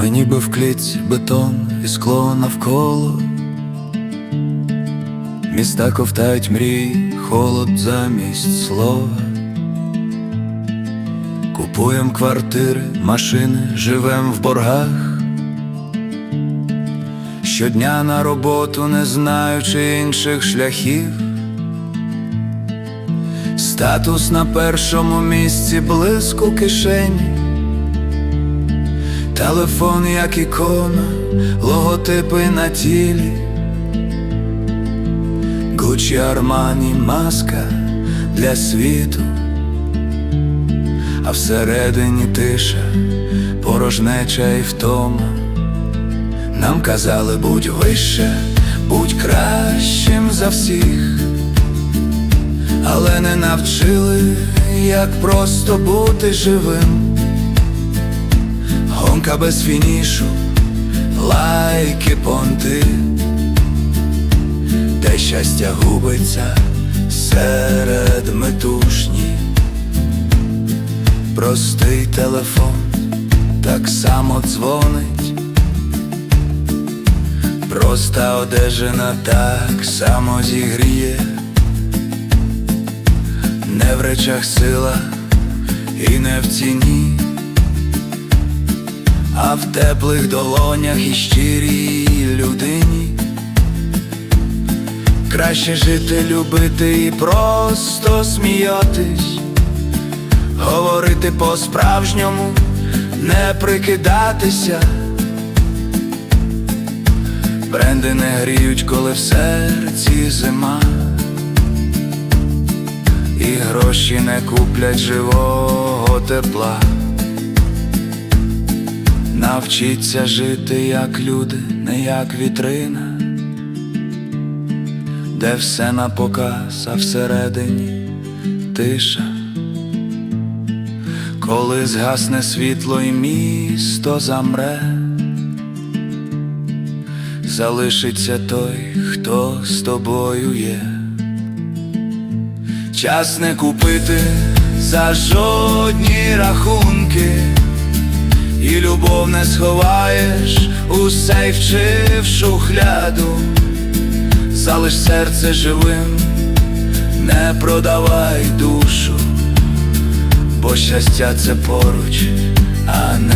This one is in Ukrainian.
Сміттєвозводець, бетон і скло навколо. Міста ковтають мрії, холод замість слова. Купуєм квартири, машини, живем в боргах. Щодня на роботу, не знаючи інших шляхів. Статус на першому місці, блиск у кишені. Телефон, як ікона, логотипи на тілі. Гучі Армані маска для світу, а всередині тиша, порожнеча і втома. Нам казали, будь вище, будь кращим за всіх, але не навчили, як просто бути живим. Гонка без фінішу, лайки понти, де щастя губиться серед метушні, простий телефон так само дзвонить, проста одежина так само зігріє, не в речах сила і не в ціні а в теплих долонях і щирій людині. Краще жити, любити і просто сміятись, говорити по-справжньому, не прикидатися. Бренди не гріють, коли в серці зима, і гроші не куплять живого тепла. Навчіться жити як люди, не як вітрина, де все на показ, а всередині тиша, коли згасне світло і місто замре, залишиться той, хто з тобою є. Час не купити за жодні рахунки. І любов не сховаєш у сейф чи в шухляду, залиш серце живим, не продавай душу, бо щастя це поруч, а не.